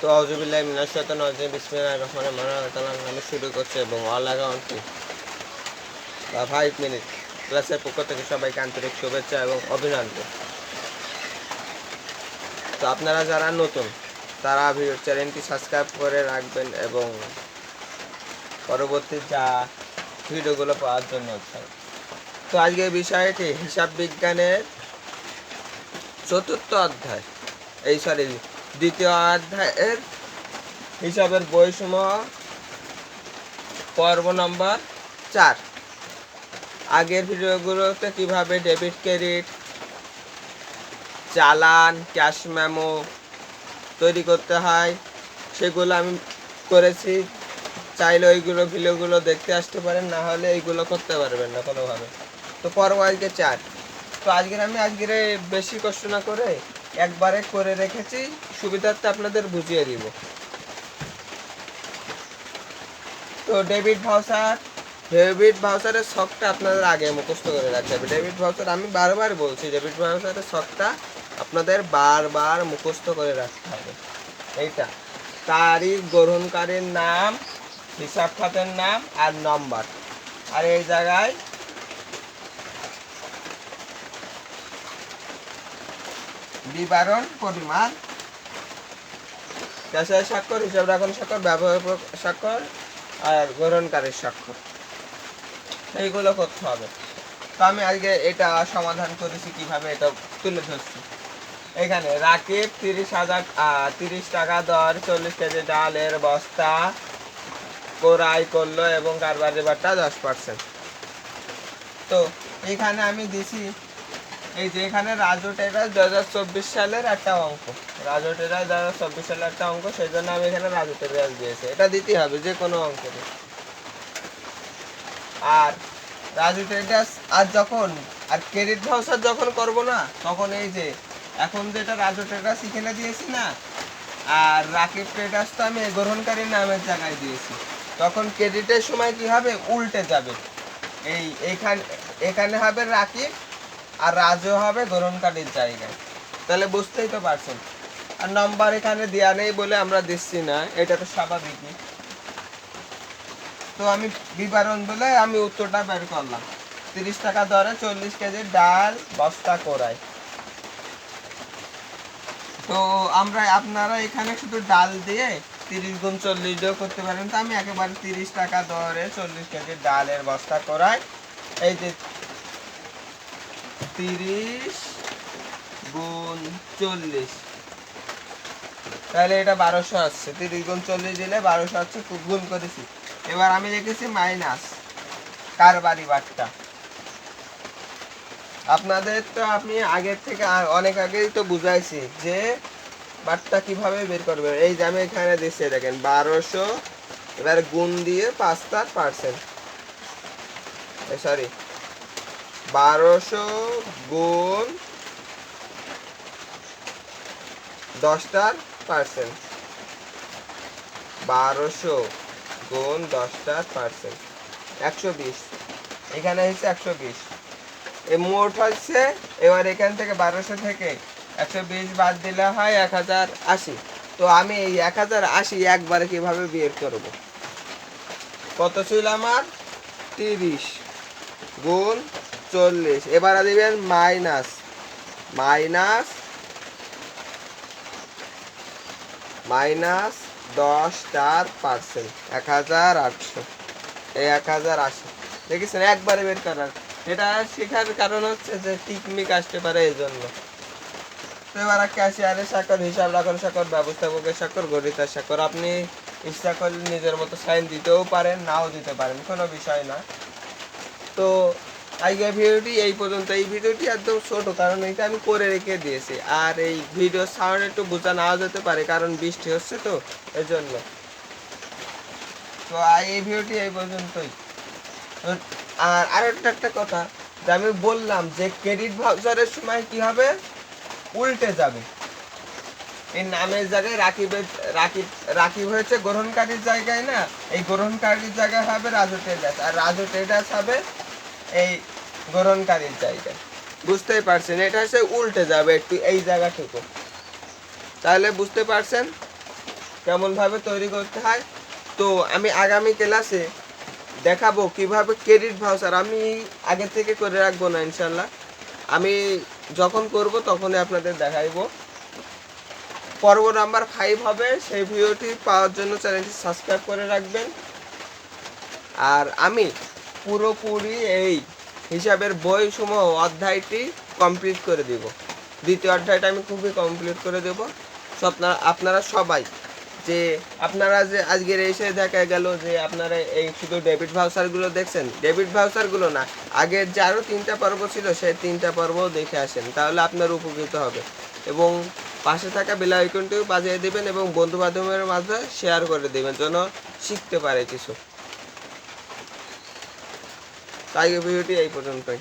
তো আউজুবিল্লাহ মিনাশাত নজিম বিসমিল্লাহ রহমান রহমান নামে শুরু করছে এবং অল অ্যাকাউন্টটি বা ফাইভ মিনিট ক্লাসের পক্ষ থেকে সবাইকে আন্তরিক শুভেচ্ছা এবং অভিনন্দন। তো আপনারা যারা নতুন, তারা ভিডিও চ্যানেলটি সাবস্ক্রাইব করে রাখবেন এবং পরবর্তী যা ভিডিওগুলো পাওয়ার জন্য তো আজকের বিষয়টি হিসাব বিজ্ঞানের চতুর্থ অধ্যায়। এই সরি দ্বিতীয় অধ্যায়ের হিসাবের বইসমূহ, পর্ব নম্বর চার। আগের ভিডিওগুলোতে কীভাবে ডেবিট ক্রেডিট, চালান, ক্যাশ মেমো তৈরি করতে হয়, সেগুলো আমি করেছি। চাইলে ওইগুলো ভিডিওগুলো দেখতে আসতে পারেন, না হলে এইগুলো করতে পারবেন না কোনোভাবে। তো পর্ব আজকে চার। তো আজকের আমি আজকের বেশি কষ্ট না করে একবারে করে রেখেছি। সুবিধার্থে আপনাদের বুঝিয়ে দিব। তো ডেবিট ভাউচার ডেবিট ভাউচারের শখটা আপনাদের আগে মুখস্থ করে রাখতে হবে। ডেবিট ভাউচার, আমি বারবার বলছি ডেবিট ভাউচারের শখটা আপনাদের বারবার মুখস্থ করে রাখতে হবে। এইটা। তারিখ, গ্রহণকারীর নাম, হিসাব খাতের নাম আর নম্বর। আর এই জায়গায় বিবরণ, পরিমাণ। ক্যাশের স্বাক্ষর হিসাব রাখুন স্বাক্ষর, ব্যবহার স্বাক্ষর আর গ্রহণকারীর স্বাক্ষর। এইগুলো করতে হবে। তো আমি আজকে এটা সমাধান করেছি কীভাবে এটা তুলে ধরছি। এখানে রাকিব তিরিশ হাজার তিরিশ টাকা দর, চল্লিশ কেজি ডালের বস্তা কোরাই করল এবং কারবারি বাট্টা দশ পার্সেন্ট তো এখানে আমি দিছি এই যে এখানে রাজু টেরাস দু হাজার চব্বিশ সালের একটা অঙ্ক। রাজু টেরাস দু হাজার চব্বিশ সালের একটা অঙ্ক, সেই জন্য আমি এখানে রাজু টেরাস দিয়েছি। এটা দিতে হবে, যে কোনো অঙ্কের আর রাজু টেরাস আর যখন, আর ক্রেডিট ভাউচার যখন করব না, তখন এই যে, এখন যেটা রাজু টেরাস এখানে দিয়েছি না, আর রাকিব ট্রেডার্স তো আমি গ্রহণকারীর নামের জায়গায় দিয়েছি। তখন ক্রেডিটের সময় কি হবে? উল্টে যাবে। এই, এখানে এখানে হবে রাকিব আর রাজু হবে গ্রহণকারীর জায়গায়। তাহলে বুঝতেই তো পারছেন। আর নাম্বার এখানে দেওয়া নেই বলে আমরা দিচ্ছি না, এটা তো স্বাভাবিকই। তো আমি বিবরণ বলে আমি উত্তরটা বের করলাম। তিরিশ টাকা দরে চল্লিশ কেজি ডাল, বস্তা করাই তো আমরা, আপনারা এখানে শুধু ডাল দিয়ে তিরিশ গুণ চল্লিশ দিয়েও করতে পারেন। তো আমি একেবারে তিরিশ টাকা দরে চল্লিশ কেজি ডালের বস্তা করাই এই যে তিরিশ গুণ চল্লিশ। তাহলে এটা বারোশো আসছে। তিরিশ গুণ চল্লিশ দিলে বারোশো আসছে গুণ করেছি। এবার আমি মাইনাস আপনাদের তো আমি আগের থেকে অনেক আগেই তো বুঝাইছি যে বাট্টা কীভাবে বের করবে এই যে আমি এখানে দিচ্ছি, দেখেন, বারোশো, এবার গুণ দিয়ে পাঁচটার পার্সেন্ট সরি বারোশো গুণ দশটার পার্সেন্ট বারোশো গুণ দশটার পার্সেন্ট একশো বিশ। এখানে হচ্ছে একশো বিশ। এই মোট হচ্ছে, এবার এখান থেকে বারোশো থেকে একশো বিশ বাদ দিলে হয় এক হাজার আশি। তো আমি এই এক হাজার আশি একবারে কীভাবে বের করব? কত ছিল আমার? তিরিশ গুণ চল্লিশ। এবারে দিবেন মাইনাস। মাইনাস মাইনাস দশ চার পার্সেন্ট। এক হাজার আটশো। এই এক হাজার আশি। দেখেছেন? একবারে বের করার। এটা শেখার কারণ হচ্ছে যে টিকমিক আসতে পারে এই জন্য এবার ক্যাশিয়ারের স্বাক্ষর হিসাব রাখার স্বাক্ষর ব্যবস্থাপকের স্বাক্ষর গণিতের স্বাক্ষর আপনি ইচ্ছা করলে নিজের মতো সাইন দিতেও পারেন, নাও দিতে পারেন। কোনো বিষয় না। তো আজকের ভিডিওটি এই পর্যন্ত। এই ভিডিওটি একদম ছোট, কারণ এটা আমি করে রেখে দিয়েছি। আর এই ভিডিও সাউন্ড একটু বোঝা নাও যেতে পারে, কারণ বৃষ্টি হচ্ছে তো এই জন্য তো এই ভিডিওটি এই পর্যন্তই। আর আরও একটা একটা কথা, যে আমি বললাম যে ক্রেডিট ভাউচারের সময় কি হবে? উল্টে যাবে। এই নামের জায়গায় রাকিবের রাকিব রাকিব হয়েছে গ্রহণকারীর জায়গায় না? এই গ্রহণকারীর জায়গায় হবে রাজু ট্রেডার্স আর রাজু ট্রেডার্স হবে এই গ্রহণকারীর জায়গায় বুঝতেই পারছেন, এটা হচ্ছে উল্টে যাবে একটু, এই জায়গাটুকু তাহলে বুঝতে পারছেন কেমনভাবে তৈরি করতে হয়? তো আমি আগামী ক্লাসে দেখাবো কীভাবে ক্রেডিট ভাউচার আমি আগে থেকে করে রাখব না ইনশাল্লাহ আমি যখন করব তখনই আপনাদের দেখাইবো। পর্ব নাম্বার ফাইভ হবে, সেই ভিডিওটি পাওয়ার জন্য চ্যানেলটি সাবস্ক্রাইব করে রাখবেন। আর আমি পুরোপুরি এই হিসাবের বই সমূহ অধ্যায়টি কমপ্লিট করে দিব। দ্বিতীয় অধ্যায়টা আমি খুবই কমপ্লিট করে দেব। আপনারা আপনারা সবাই যে, আপনারা যে আজকের এসে দেখা গেল যে আপনারা এই শুধু ডেবিট ভাউচারগুলো দেখছেন? ডেবিট ভাউচারগুলো না আগের যে আরও তিনটা পর্ব ছিল, সেই তিনটা পর্বও দেখে আসেন, তাহলে আপনার উপকৃত হবে। এবং পাশে থাকা বেল আইকনটিও বাজিয়ে দেবেন এবং বন্ধু বান্ধবের মাঝে শেয়ার করে দেবেন, যেন শিখতে পারে কিছু। তাই ভিডিওটি এই পর্যন্তই।